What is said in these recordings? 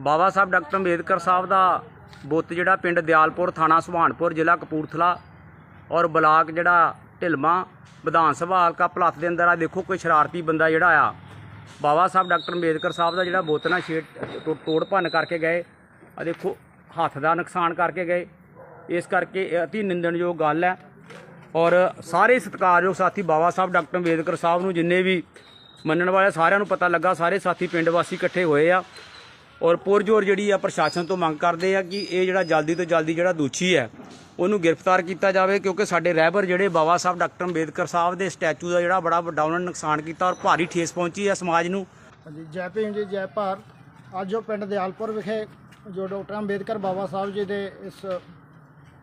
ਬਾਬਾ ਸਾਹਿਬ doctor Ambedkar ਸਾਹਿਬ ਦਾ ਬੁੱਤ ਜਿਹੜਾ ਪਿੰਡ ਦਿਆਲਪੁਰ ਥਾਣਾ ਸੁਭਾਨਪੁਰ ਜ਼ਿਲ੍ਹਾ ਕਪੂਰਥਲਾ ਔਰ ਬਲਾਕ ਜਿਹੜਾ ਢਿਲਮਾ ਵਿਧਾਨ ਸਭਾ ਹਲਕਾ ਭਲੱਥ ਦੇ ਅੰਦਰ ਆ, ਦੇਖੋ ਕੋਈ ਸ਼ਰਾਰਤੀ ਬੰਦਾ ਜਿਹੜਾ ਆ, ਬਾਬਾ ਸਾਹਿਬ ਡਾਕਟਰ ਅੰਬੇਦਕਰ ਸਾਹਿਬ ਦਾ ਜਿਹੜਾ ਬੁੱਤ ਨਾ ਛੇੜ ਟੋ- ਤੋੜ ਭੰਨ ਕਰਕੇ ਗਏ, ਆ ਦੇਖੋ ਹੱਥ ਦਾ ਨੁਕਸਾਨ ਕਰਕੇ ਗਏ, ਇਸ ਕਰਕੇ ਇਹ ਅਤੀ ਨਿੰਦਣਯੋਗ ਗੱਲ ਹੈ ਔਰ ਸਾਰੇ ਸਤਿਕਾਰਯੋਗ ਸਾਥੀ ਬਾਬਾ ਸਾਹਿਬ ਡਾਕਟਰ ਅੰਬੇਦਕਰ ਸਾਹਿਬ ਨੂੰ ਜਿੰਨੇ ਵੀ ਮੰਨਣ ਵਾਲੇ ਸਾਰਿਆਂ ਨੂੰ ਪਤਾ ਲੱਗਾ, ਸਾਰੇ ਸਾਥੀ ਪਿੰਡ ਵਾਸੀ ਇਕੱਠੇ ਹੋਏ ਆ। ਔਰ ਪੁਰਜੋਰ ਜਿਹੜੀ ਆ ਪ੍ਰਸ਼ਾਸਨ ਤੋਂ ਮੰਗ ਕਰਦੇ ਆ ਕਿ ਇਹ ਜਿਹੜਾ ਜਲਦੀ ਤੋਂ ਜਲਦੀ ਜਿਹੜਾ ਦੋਸ਼ੀ ਹੈ, ਉਹਨੂੰ ਗ੍ਰਿਫਤਾਰ ਕੀਤਾ ਜਾਵੇ ਕਿਉਂਕਿ ਸਾਡੇ ਰਹਿਬਰ ਜਿਹੜੇ ਬਾਬਾ ਸਾਹਿਬ ਡਾਕਟਰ ਅੰਬੇਦਕਰ ਸਾਹਿਬ ਦੇ ਸਟੈਚੂ ਦਾ ਜਿਹੜਾ ਬੜਾ ਵੱਡਾ ਉਹਨਾਂ ਨੇ ਨੁਕਸਾਨ ਕੀਤਾ ਔਰ ਭਾਰੀ ਠੇਸ ਪਹੁੰਚੀ ਹੈ ਸਮਾਜ ਨੂੰ। ਹਾਂਜੀ, ਜੈ ਭੀਮ ਜੀ, ਜੈ ਭਾਰਤ। ਅੱਜ ਉਹ ਪਿੰਡ ਦਿਆਲਪੁਰ ਵਿਖੇ ਜੋ ਡਾਕਟਰ ਅੰਬੇਦਕਰ ਬਾਬਾ ਸਾਹਿਬ ਜੀ ਦੇ ਇਸ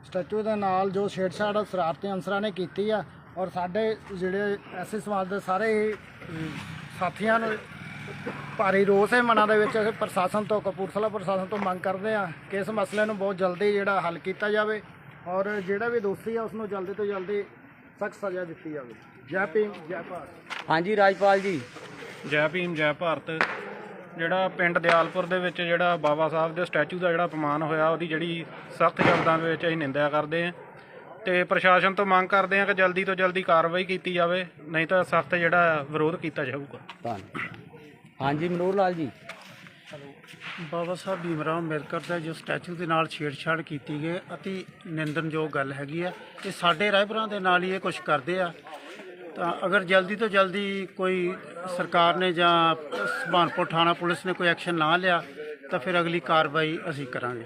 ਸਟੈਚੂ ਦੇ ਨਾਲ ਜੋ ਛੇੜਛਾੜ ਸ਼ਰਾਰਤੀ ਅਨਸਰਾਂ ਨੇ ਕੀਤੀ ਆ ਔਰ ਸਾਡੇ ਜਿਹੜੇ ਐਸੇ ਸਮਾਜ ਦੇ ਸਾਰੇ ਸਾਥੀਆਂ ਨੂੰ ਭਾਰੀ ਰੋਸ ਹੈ ਮਨਾਂ ਦੇ ਵਿੱਚ। ਅਸੀਂ ਪ੍ਰਸ਼ਾਸਨ ਤੋਂ ਕਪੂਰਥਲਾ ਪ੍ਰਸ਼ਾਸਨ ਤੋਂ ਮੰਗ ਕਰਦੇ ਆ ਕਿ ਇਸ ਮਸਲੇ ਨੂੰ ਬਹੁਤ ਜਲਦੀ ਜਿਹੜਾ ਹੱਲ ਕੀਤਾ ਜਾਵੇ ਔਰ ਜਿਹੜਾ ਵੀ ਦੋਸ਼ੀ ਆ ਉਸ ਨੂੰ ਜਲਦੀ ਤੋਂ ਜਲਦੀ ਸਖਤ ਸਜ਼ਾ ਦਿੱਤੀ ਜਾਵੇ। ਜੈ ਭੀਮ ਜੈ ਭਾਰਤ। ਹਾਂਜੀ ਰਾਜਪਾਲ ਜੀ। ਜੈ ਭੀਮ ਜੈ ਭਾਰਤ। ਜਿਹੜਾ ਪਿੰਡ ਦਿਆਲਪੁਰ ਦੇ ਵਿੱਚ ਜਿਹੜਾ ਬਾਬਾ ਸਾਹਿਬ ਦੇ ਸਟੈਚੂ ਦਾ ਜਿਹੜਾ ਅਪਮਾਨ ਹੋਇਆ ਉਹਦੀ ਜਿਹੜੀ ਸਖਤ ਸ਼ਬਦਾਂ ਦੇ ਵਿੱਚ ਅਸੀਂ ਨਿੰਦਿਆ ਕਰਦੇ ਹਾਂ। ਤੇ ਪ੍ਰਸ਼ਾਸਨ ਤੋਂ ਮੰਗ ਕਰਦੇ ਹਾਂ ਕਿ ਜਲਦੀ ਤੋਂ ਜਲਦੀ ਕਾਰਵਾਈ ਕੀਤੀ ਜਾਵੇ ਨਹੀਂ ਤਾਂ ਸਖਤ ਜਿਹੜਾ ਵਿਰੋਧ ਕੀਤਾ ਜਾਊਗਾ। ਧੰਨਵਾਦ। ਹਾਂਜੀ, ਮਨੋਹਰ ਲਾਲ ਜੀ। ਬਾਬਾ ਸਾਹਿਬ ਭੀਮਰਾਓ ਅੰਬੇਦਕਰ ਦਾ ਜੋ ਸਟੈਚੂ ਦੇ ਨਾਲ ਛੇੜਛਾੜ ਕੀਤੀ ਗਈ, ਅਤੀ ਨਿੰਦਨਯੋਗ ਗੱਲ ਹੈਗੀ ਆ। ਇਹ ਸਾਡੇ ਰਾਹਬਰਾਂ ਦੇ ਨਾਲ ਹੀ ਇਹ ਕੁਝ ਕਰਦੇ ਆ। ਤਾਂ ਅਗਰ ਜਲਦੀ ਤੋਂ ਜਲਦੀ ਕੋਈ ਸਰਕਾਰ ਨੇ ਜਾਂ ਸੁਭਾਨਪੁਰ ਥਾਣਾ ਪੁਲਿਸ ਨੇ ਕੋਈ ਐਕਸ਼ਨ ਨਾ ਲਿਆ, ਤਾਂ ਫਿਰ ਅਗਲੀ ਕਾਰਵਾਈ ਅਸੀਂ ਕਰਾਂਗੇ।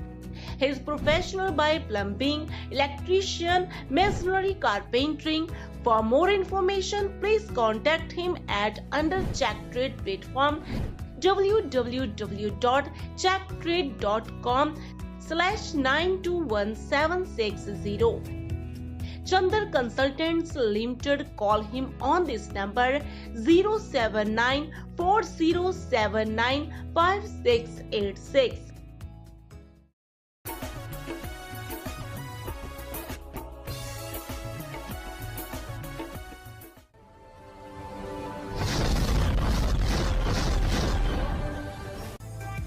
He is professional by plumbing, electrician, masonry, carpentering. For more information, please contact him at under Check Trade platform www.checktrade.com slash 921760. Chandar Consultants Limited call him on this number 079 4079 5686.